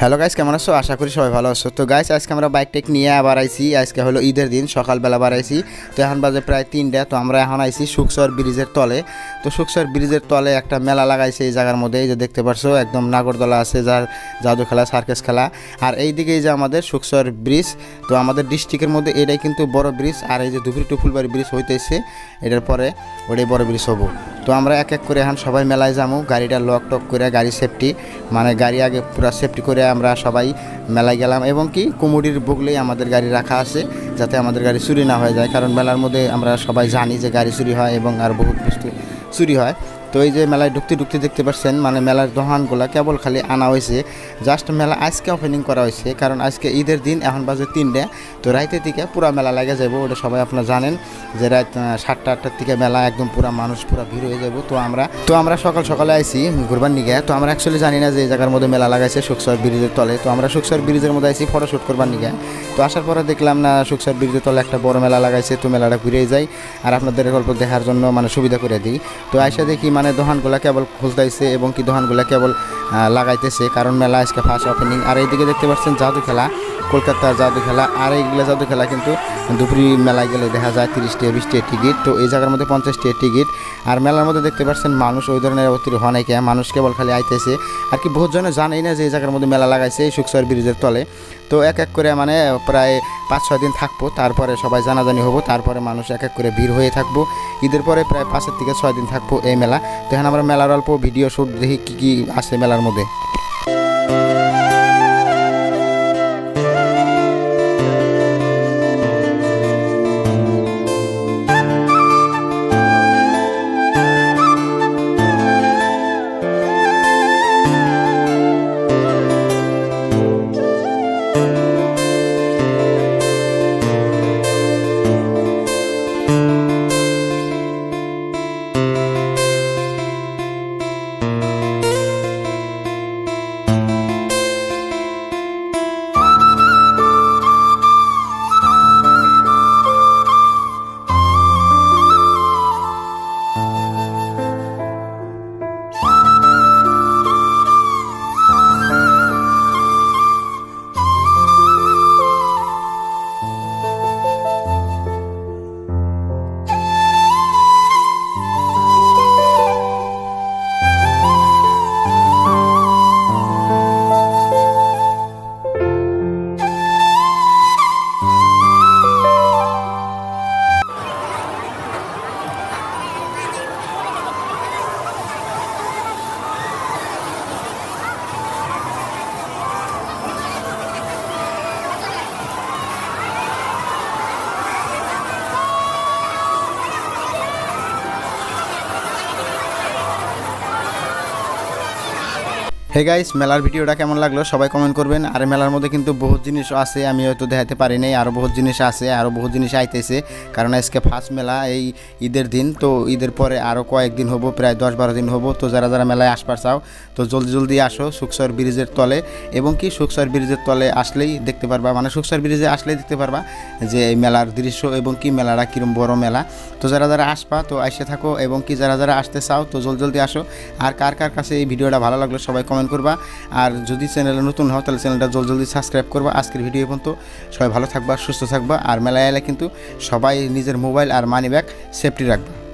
Hello guys কেমন আছো? আশা করি সবাই ভালো আছো। তো গাইস আজকে আমরা বাইক টেক নিয়ে আবার আইছি। আজকে হলো ঈদের দিন, সকালবেলা বার আইছি। তো এখন বাজে প্রায় তিনটা। তো আমরা এখন আইছি সুকসর ব্রিজের তলে। তো সুকসর ব্রিজের তলে একটা মেলা লাগাইছে এই জায়গার মধ্যে। এই যে দেখতে পারছ, একদম নাগরদোলা আছে, যার জাদু খেলা সার্কাস খেলা। আর এই দিকে এই যে আমাদের সুকসর ব্রিজ, তো আমাদের ডিস্ট্রিক্টের মধ্যে এটাই কিন্তু বড় ব্রিজ। আর এই যে ধুবড়ি টুফুলবাড়ি ব্রিজ হইতেছে, এটার পরে ওটাই বড় ব্রিজ হব। তো আমরা এক এক করে এখন সবাই মেলায় যাব গাড়িটা লক টক করে গাড়ি সেফটি মানে গাড়ি আগে পুরো সেফটি করে আমরা সবাই মেলায় গেলাম। এবং কি কুমুডির বগলেই আমাদের গাড়ি রাখা আছে, যাতে আমাদের গাড়ি চুরি না হয়ে যায়। কারণ মেলার মধ্যে আমরা সবাই জানি যে গাড়ি চুরি হয় এবং আর বহুত বস্তু চুরি হয়। তো এই যে মেলায় ঢুকতে ঢুকতে দেখতে পাচ্ছেন মানে মেলার দোকানগুলো কেবল খালি আনা হয়েছে। জাস্ট মেলা আজকে ওপেনিং করা হয়েছে, কারণ আজকে ঈদের দিন, এখন বাজে তিনটে। তো রাইতের দিকে পুরা মেলা লাগে যাব ওটা সবাই আপনারা জানেন যে রাত সাতটা, আটটার থেকে মেলা একদম পুরা মানুষ, পুরা ভিড় হয়ে যাব তো আমরা তো আমরা সকাল সকালে আইছি ঘুরবার নিগে। তো আমরা অ্যাকচুয়ালি জানি না যে এই জায়গার মধ্যে মেলা লাগাইছে সুকসর ব্রিজের তলে। তো আমরা সুকসর ব্রিজের মধ্যে আইছি ফটোশ্যুট করবার নিগে। তো আসার পরে দেখলাম না সুকসর ব্রিজের তলে একটা বড় মেলা লাগাইছে, তো মেলাটা ঘুরে যাই। আর আপনাদের গল্প দেখার জন্য মানে সুবিধা করে দিই। তো আইসা দেখি মানে দোকানগুলা কেবল খুলতাইছে এবং কি দোকানগুলা কেবল লাগাইতেছে। কারণ মেলা আজকে ফার্স্ট ওপেনিং আর এইদিকে দেখতে পাচ্ছেন জাদু খেলা। কলকাতার জাদু খেলা আর এইগুলো জাদু খেলা কিন্তু দুপুরি মেলায় গেলে, দেখা যায় তিরিশটি টাকা বিশ টাকা টিকিট। তো এই জায়গার মধ্যে পঞ্চাশ টাকা টিকিট। আর মেলার মধ্যে দেখতে পাচ্ছেন মানুষ ওই ধরনের অতির অনেকে মানুষ কেবল খালি আইতেছে। আর কি বহুত জনে জানেই না যে এই জায়গার মধ্যে মেলা লাগাইছে এই সুকসর ব্রিজের তলে। তো এক এক করে মানে প্রায় পাঁচ ছয় দিন থাকব, তারপরে সবাই জানাজানি হব, তারপরে মানুষ এক এক করে ভিড় হয়ে থাকব। ঈদের পরে প্রায় পাঁচের থেকে ছয় দিন থাকব এই মেলা। তো এখানে আমরা মেলার অল্প ভিডিও শ্যুট দেখি কী কী আছে মেলার মধ্যে। হে গাইস মেলার ভিডিওটা কেমন লাগল? সবাই কমেন্ট করবেন। আর মেলার মধ্যে কিন্তু বহুত জিনিস আছে, আমি হয়তো দেখাতে পারি নাই। আরও বহুত জিনিস আছে আরও বহুত জিনিস আইতেছে। কারণ আজকে ফার্স্ট মেলা, এই ঈদের দিন। তো ঈদের পরে আরও কয়েকদিন হব, প্রায় দশ বারো দিন হব। তো যারা যারা মেলায় আসবার চাও, তো জলদি জলদি আসো সুকসর ব্রিজের তলে। এবং কি সুকসর ব্রিজের তলে আসলেই দেখতে পারবা মানে সুকসর ব্রিজে আসলেই দেখতে পারবা যে এই মেলার দৃশ্য এবং কি মেলাটা কীরকম বড় মেলা। তো যারা যারা আসবা, তো এসে থাকো। এবং কি যারা যারা আসতে চাও, তো জলদি জলদি আসো। আর কার কার কাছে এই ভিডিওটা ভালো লাগল, সবাই কমেন্ট করবা। আর যদি চ্যানেলে নতুন হও, তাহলে চ্যানেলটা জল জলদি সাবস্ক্রাইব করবা। আজকের ভিডিও পর্যন্ত সবাই ভালো থাকবা, সুস্থ থাকবা। আর মেলায় এলে কিন্তু সবাই নিজের মোবাইল আর মানি ব্যাগ সেফটি রাখবা।